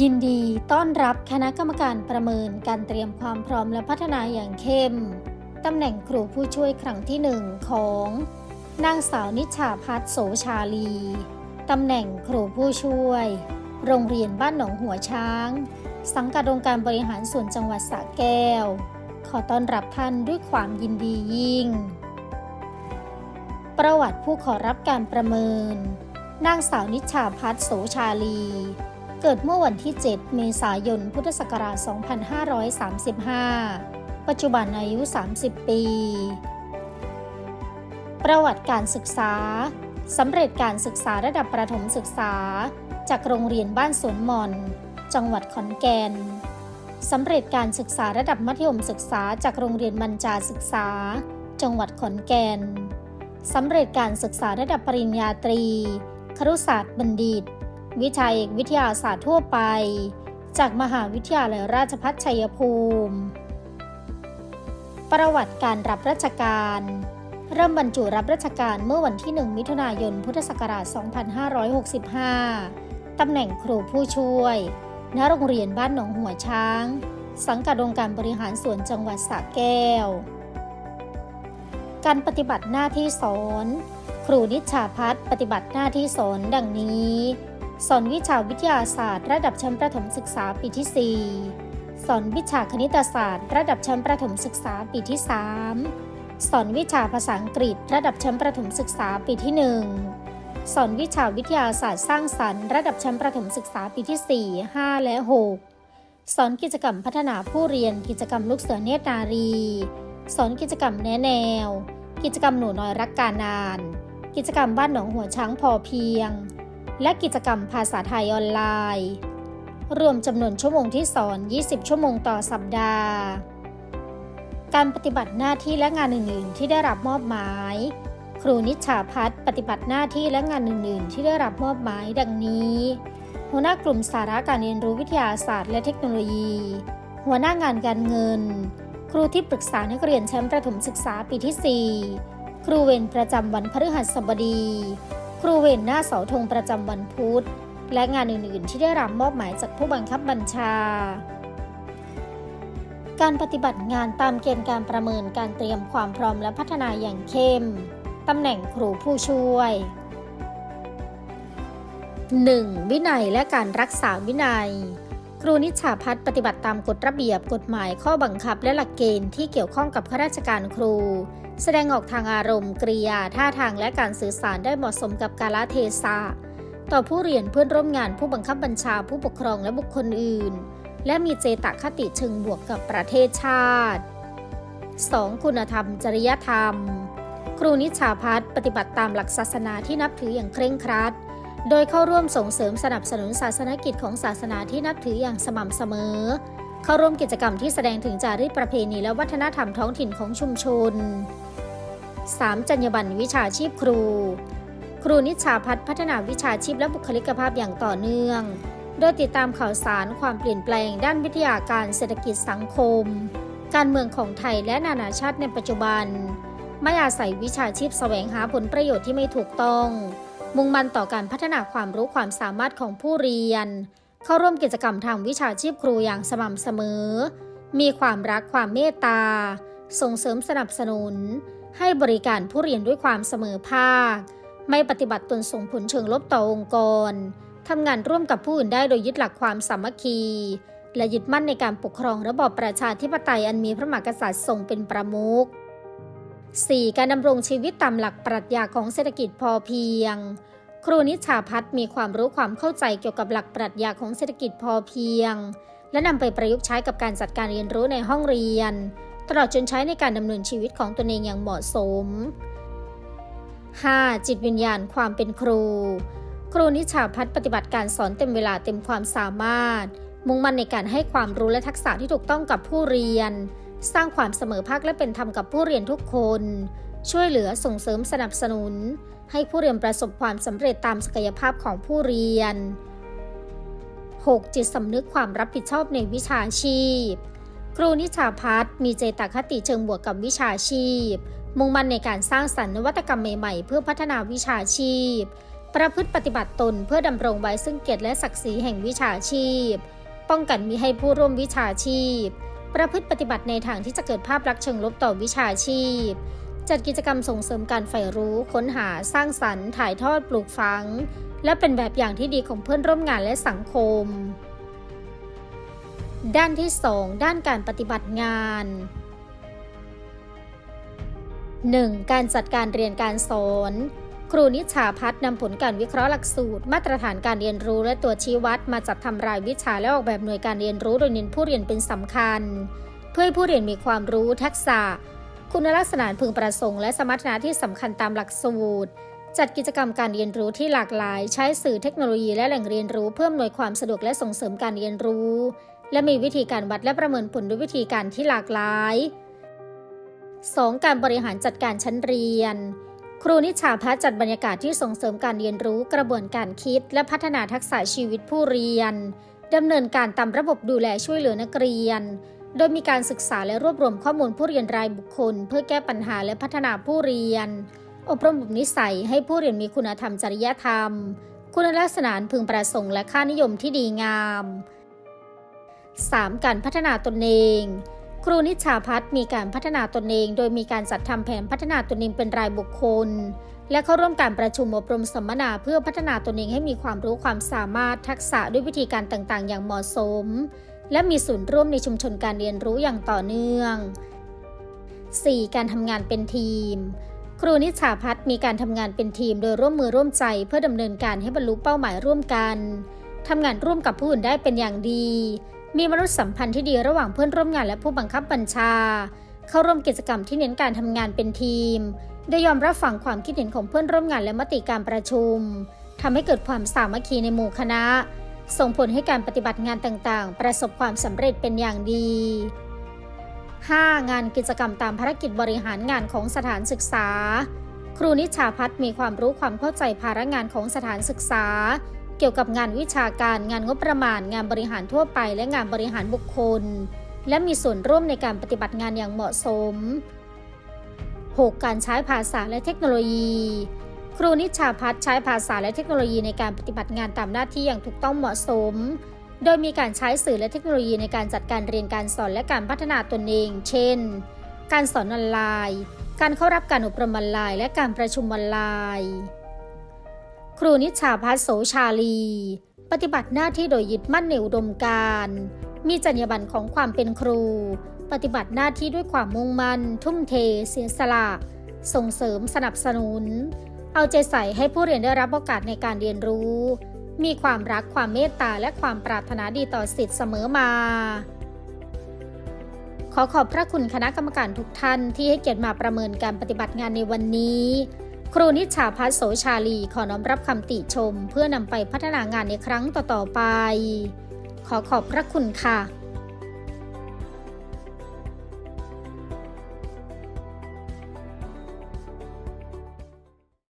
ยินดีต้อนรับคณะกรรมการประเมินการเตรียมความพร้อมและพัฒนาอย่างเข้ม ตำแหน่งครูผู้ช่วยครั้งที่หนึ่งของ นางสาวนิชาพัฒโสชาลี ตำแหน่งครูผู้ช่วย โรงเรียนบ้านหนองหัวช้าง สังกัดองค์การบริหารส่วนจังหวัดสระแก้ว ขอต้อนรับท่านด้วยความยินดียิ่ง ประวัติผู้ขอรับการประเมิน นางสาวนิชาพัฒโสชาลี เกิดเมื่อวันที่ 7 เมษายน พุทธศักราช 2535 ปัจจุบันอายุ 30 ปี ประวัติการศึกษา สำเร็จการศึกษาระดับประถมศึกษา จากโรงเรียนบ้านสวนหม่อน จังหวัดขอนแก่น สำเร็จการศึกษาระดับมัธยมศึกษาจากโรงเรียนมัญจาศึกษา จังหวัดขอนแก่น สำเร็จการศึกษาระดับปริญญาตรี ครุศาสตร์บัณฑิต วิชาเอกวิทยาศาสตร์ทั่วไป จากมหาวิทยาลัยราชภัฏชัยภูมิ ประวัติการรับราชการ เริ่มบรรจุรับราชการเมื่อวันที่ 1 มิถุนายน พุทธศักราช 2565 ตำแหน่งครูผู้ช่วย ณ โรงเรียนบ้านหนองหัวช้าง สังกัดองค์การบริหารส่วนจังหวัดสระแก้ว การปฏิบัติหน้าที่สอน ครูนิชาพัฒน์ปฏิบัติหน้าที่สอนดังนี้ สอนวิชาวิทยาศาสตร์ ระดับชั้นประถมศึกษาปีที่ 4 สอนวิชาคณิตศาสตร์ ระดับชั้นประถมศึกษาปีที่ 3 สอนวิชาภาษาอังกฤษ ระดับชั้นประถมศึกษาปีที่ 1 สอนวิชาวิทยาศาสตร์สร้างสรรค์ระดับชั้นประถมศึกษาปีที่ 4 5 และ 6 สอนกิจกรรมพัฒนาผู้เรียน กิจกรรมลูกเสือเนตรนารี สอนกิจกรรมแนแนว กิจกรรมหนูน้อยรักการนาน กิจกรรมบ้านหนองหัวช้างพอเพียง และกิจกรรมภาษาไทยออนไลน์ รวมจำนวนชั่วโมงที่สอน 20 ชั่วโมงต่อสัปดาห์ การปฏิบัติหน้าที่และงานอื่น ๆ ที่ได้รับมอบหมาย ครูนิชาพัฒน์ปฏิบัติหน้าที่และงานอื่น ๆ ที่ได้รับมอบหมายดังนี้ หัวหน้ากลุ่มสาระการเรียนรู้วิทยาศาสตร์และเทคโนโลยี หัวหน้างานการเงิน ครูที่ปรึกษานักเรียนชั้นประถมศึกษาปีที่ 4 ครูเวรประจำวันพฤหัสบดี ครูเวรหน้าเสาธงประจำวันพุธ และงานอื่น ๆ ที่ได้รับมอบหมายจากผู้บังคับบัญชา การปฏิบัติงานตามเกณฑ์การประเมินการเตรียมความพร้อมและพัฒนาอย่างเข้ม ตำแหน่งครูผู้ช่วย 1. วินัยและการรักษาวินัย ครูนิชาพัฒน์ปฏิบัติตามกฎระเบียบกฎหมายข้อบังคับและหลักเกณฑ์ที่เกี่ยวข้องกับข้าราชการครู แสดงออกทางอารมณ์กริยาท่าทางและการสื่อสารได้เหมาะสมกับกาลเทศะต่อผู้เรียนเพื่อนร่วมงานผู้บังคับบัญชาผู้ปกครองและบุคคลอื่น และมีเจตคติเชิงบวกกับประเทศชาติ 2. คุณธรรม จริยธรรม ครูนิชาพัฒน์ปฏิบัติตามหลักศาสนาที่นับถืออย่างเคร่งครัด โดยเข้าร่วมส่งเสริมสนับสนุนศาสนกิจของศาสนาที่นับถืออย่างสม่ำเสมอ เข้าร่วมกิจกรรมที่แสดงถึงจารีตประเพณีและวัฒนธรรมท้องถิ่นของชุมชน 3. จรรยาบรรณวิชาชีพครู ครูนิชาพัฒน์พัฒนาวิชาชีพและบุคลิกภาพอย่างต่อเนื่อง โดยติดตามข่าวสารความเปลี่ยนแปลง ด้านวิทยาการเศรษฐกิจสังคม การเมืองของไทยและนานาชาติในปัจจุบัน ไม่อาศัยวิชาชีพแสวงหาผลประโยชน์ที่ไม่ถูกต้อง มุ่งมั่นต่อการพัฒนาความรู้ความสามารถของผู้เรียน เข้าร่วมกิจกรรมทางวิชาชีพครูอย่างสม่ำเสมอ มีความรักความเมตตา ส่งเสริมสนับสนุน ให้บริการผู้เรียนด้วยความเสมอภาค ไม่ปฏิบัติตนส่งผลเชิงลบต่อองค์กรทำงานร่วมกับผู้อื่นได้โดยยึดหลักความสามัคคี และยึดมั่นในการปกครองระบอบประชาธิปไตยอันมีพระมหากษัตริย์ทรงเป็นประมุข 4. การดำรงชีวิตตามหลักปรัชญาของเศรษฐกิจพอเพียง ครูนิชาพัฒน์มีความรู้ความเข้าใจเกี่ยวกับหลักปรัชญาของเศรษฐกิจพอเพียง และนำไปประยุกต์ใช้กับการจัดการเรียนรู้ในห้องเรียน ตลอดจนใช้ในการดำเนินชีวิตของตนเองอย่างเหมาะสม 5. จิตวิญญาณความเป็นครู ครูนิชาพัฒน์ปฏิบัติการสอนเต็มเวลาเต็มความสามารถ มุ่งมั่นในการให้ความรู้และทักษะที่ถูกต้องกับผู้เรียน สร้างความเสมอภาคและเป็นธรรมกับผู้เรียนทุกคน ช่วยเหลือส่งเสริมสนับสนุน ให้ผู้เรียนประสบความสำเร็จตามศักยภาพของผู้เรียน 6. จิตสำนึกความรับผิดชอบในวิชาชีพ ครูนิชาพัฒนมีเจตคติเชิงบวกกับวิชาชีพ มุ่งมั่นในการสร้างสรรค์นวัตกรรมใหม่ๆ เพื่อพัฒนาวิชาชีพ ประพฤติปฏิบัติตนเพื่อดำรงไว้ซึ่งเกียรติและศักดิ์ศรีแห่งวิชาชีพ ป้องกันมิให้ผู้ร่วมวิชาชีพ ประพฤติปฏิบัติในทางที่จะเกิดภาพลักษณ์เชิงลบต่อวิชาชีพ จัดกิจกรรมส่งเสริมการใฝ่รู้ค้นหาสร้างสรรค์ ถ่ายทอดปลูกฝัง และเป็นแบบอย่างที่ดีของเพื่อนร่วมงานและสังคม ด้านที่ 2 ด้านการปฏิบัติงาน 1. การจัดการเรียนการสอนครูนิชาพัฒนำผลการวิเคราะห์หลักสูตร มาตรฐานการเรียนรู้และตัวชี้วัดมาจัดทำรายวิชาและออกแบบหน่วยการเรียนรู้โดยเน้นผู้เรียนเป็นสำคัญ เพื่อให้ผู้เรียนมีความรู้ทักษะ คุณลักษณะพึงประสงค์และสมรรถนะที่สำคัญตามหลักสูตร จัดกิจกรรมการเรียนรู้ที่หลากหลาย ใช้สื่อเทคโนโลยีและแหล่งเรียนรู้เพื่ออำนวยความสะดวกและส่งเสริมการเรียนรู้ และมีวิธีการวัดและประเมินผลด้วยวิธีการที่หลากหลาย 2. การบริหารจัดการชั้นเรียน ครูนิชาพัฒน์จัดบรรยากาศที่ส่งเสริมการเรียนรู้กระบวนการคิด และพัฒนาทักษะชีวิตผู้เรียนดำเนินการตามระบบดูแลช่วยเหลือนักเรียน โดยมีการศึกษาและรวบรวมข้อมูลผู้เรียนรายบุคคล เพื่อแก้ปัญหาและพัฒนาผู้เรียน อบรมบ่มนิสัยให้ผู้เรียนมีคุณธรรมจริยธรรม คุณลักษณะพึงประสงค์และค่านิยมที่ดีงาม 3. การพัฒนาตนเอง ครูนิชาพัฒน์มีการพัฒนาตนเอง โดยมีการจัดทำแผนพัฒนาตนเองเป็นรายบุคคล และเข้าร่วมการประชุมอบรมสัมมนาเพื่อพัฒนาตนเองให้มีความรู้ความสามารถทักษะด้วยวิธีการต่างๆ อย่างเหมาะสม และมีส่วนร่วมในชุมชนการเรียนรู้อย่างต่อเนื่อง 4. การทำงานเป็นทีม ครูนิชาพัฒนมีการทำงานเป็นทีมโดยร่วมมือร่วมใจเพื่อดำเนินการให้บรรลุเป้าหมายร่วมกันทำงานร่วมกับผู้อื่นได้เป็นอย่างดี มีมนุษยสัมพันธ์ที่ดีระหว่างเพื่อนร่วมงานและผู้บังคับบัญชา เข้าร่วมกิจกรรมที่เน้นการทำงานเป็นทีมโดยยอมรับฟังความคิดเห็นของเพื่อนร่วมงานและมติการประชุมทำให้เกิดความสามัคคีในหมู่คณะ ส่งผลให้การปฏิบัติงานต่างๆ ประสบความสำเร็จเป็นอย่างดี 5. งานกิจกรรมตามภารกิจบริหารงานของสถานศึกษา ครูนิชาพัฒน์มีความรู้ความเข้าใจภาระงานของสถานศึกษา เกี่ยวกับงานวิชาการ งานงบประมาณ งานบริหารทั่วไป และงานบริหารบุคคล และมีส่วนร่วมในการปฏิบัติงานอย่างเหมาะสม 6. การใช้ภาษาและเทคโนโลยี ครูนิชาพัฒน์ใช้ภาษาและเทคโนโลยีในการปฏิบัติงานตามหน้าที่อย่างถูกต้องเหมาะสม โดยมีการใช้สื่อและเทคโนโลยีในการจัดการเรียนการสอนและการพัฒนาตนเอง เช่น การสอนออนไลน์ การเข้ารับการอบรมออนไลน์ และการประชุมออนไลน์ ครูนิชาพัฒน์โสชาลี ปฏิบัติหน้าที่โดยยึดมั่นในอุดมการณ์มีจรรยาบรรณของความเป็นครู ปฏิบัติหน้าที่ด้วยความมุ่งมั่น ทุ่มเท เสียสละ ส่งเสริมสนับสนุน เอาใจใส่ให้ผู้เรียนได้รับโอกาสในการเรียนรู้ มีความรักความเมตตาและความปรารถนาดีต่อสิทธิ์เสมอมา ขอขอบพระคุณคณะกรรมการทุกท่านที่ให้เกียรติมาประเมินการปฏิบัติงานในวันนี้ ครูนิชาพัฒโสชาลีขอน้อมรับคำติชม เพื่อนำไปพัฒนางานในครั้งต่อๆไป ขอขอบพระคุณค่ะ